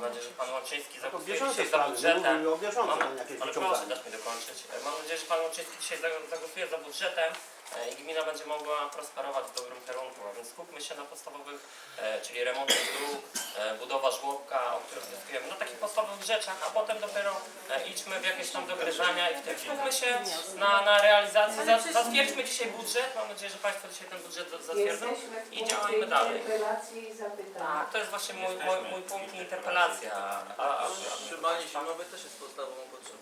Mam nadzieję, że pan Łaczyński To zagłosuje dzisiaj za budżetem. o bieżącym, Mam, jakieś ale proszę wyciąganie. dać mi dokończyć. E, Mam nadzieję, że pan Łaczyński dzisiaj zag- zagłosuje za budżetem e, i gmina będzie mogła prosperować w dobrym kierunku. A więc skupmy się na podstawowych, e, czyli remoncie dróg, e, budowa żłobka, o którym wnioskujemy, na takich podstawowych rzeczach, a potem dopiero e, idźmy w jakieś tam dogryzania i w tym skupmy się na, na realizacji. Za, zatwierdźmy dzisiaj budżet. Mam nadzieję, że państwo dzisiaj ten budżet za- zatwierdzą. I działajmy dalej. interpelacji i zapytań. Tak, to jest właśnie mój, mój, mój punkt interpelacja. A, a, Trzymanie się mowy też jest podstawową potrzebą.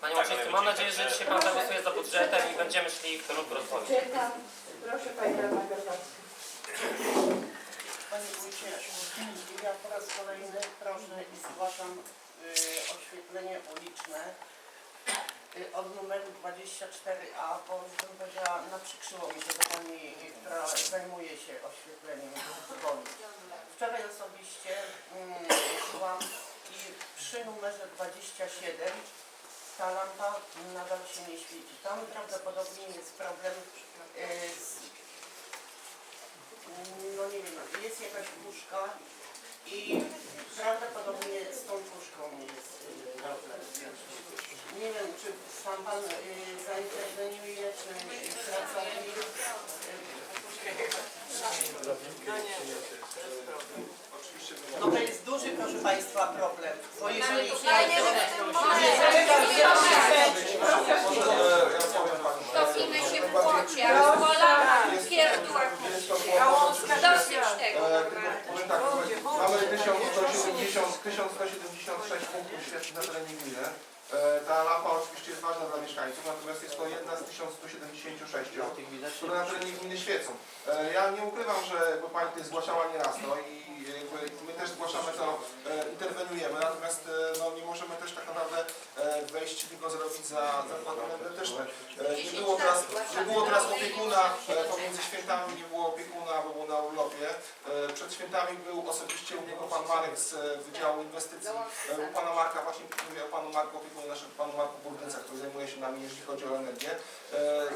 Panie Łaczyński, mam nadzieję, że dzisiaj Pan zagłosuje za budżetem i będziemy szli w kierunku rozwoju. Czekam. Proszę Pani Radna Garbacka. Panie Wójcie, ja kolejny proszę i zgłaszam y, oświetlenie uliczne y, od numeru 24A, bo już bym powiedziała, naprzykrzyło mi się do Pani, y, która zajmuje się oświetleniem woli. Wczoraj osobiście mm, szłam i przy numerze 27 ta lampa nadal się nie świeci. Tam prawdopodobnie jest problem y, z no nie wiem, jest jakaś puszka i prawdopodobnie z tą puszką jest y, problem. Nie wiem, czy sam Pan y, zainterweniuje, czy pracownik. No to jest duży, proszę Państwa, problem. Bo jeżeli... Topimy się w płocie, a w polach pierdłach Dosyć tego. E, tylko powiem tak, mamy 1170, 1176 punktów świetnych na terenie gminy. E, Ta lampa oczywiście jest ważna dla mieszkańców, natomiast jest to jedna z 1176, Tych widać które na terenie gminy świecą. E, Ja nie ukrywam, że bo Pani tutaj zgłaszała nieraz to i jakby my też zgłaszamy to, e, interweniujemy, natomiast e, no, nie możemy też tak naprawdę e, wejść tylko zrobić za zakłady energetyczne. E, Nie było teraz, nie było teraz opiekuna e, pomiędzy świętami, nie było opiekuna, bo był na urlopie. E, Przed świętami był osobiście u niego pan Marek z e, Wydziału Inwestycji. U pana Marka, właśnie mówię o panu Marku, opiekunie naszym panu Marku Burdyca, który zajmuje się nami, jeśli chodzi o energię.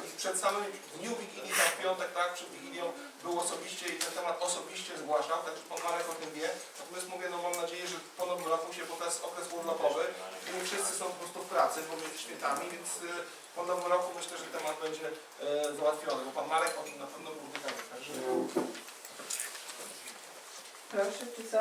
I przed samym dniu Wigilii, tam w piątek, tak, przed Wigilią był osobiście i ten temat osobiście zgłaszał, także pan Marek o tym wie. Natomiast mówię, no mam nadzieję, że po nowym roku się, bo to jest okres urlopowy i nie wszyscy są po prostu w pracy pomiędzy świętami, więc e, po nowym roku myślę, że temat będzie e, załatwiony, bo pan Marek o tym na pewno był Proszę, czy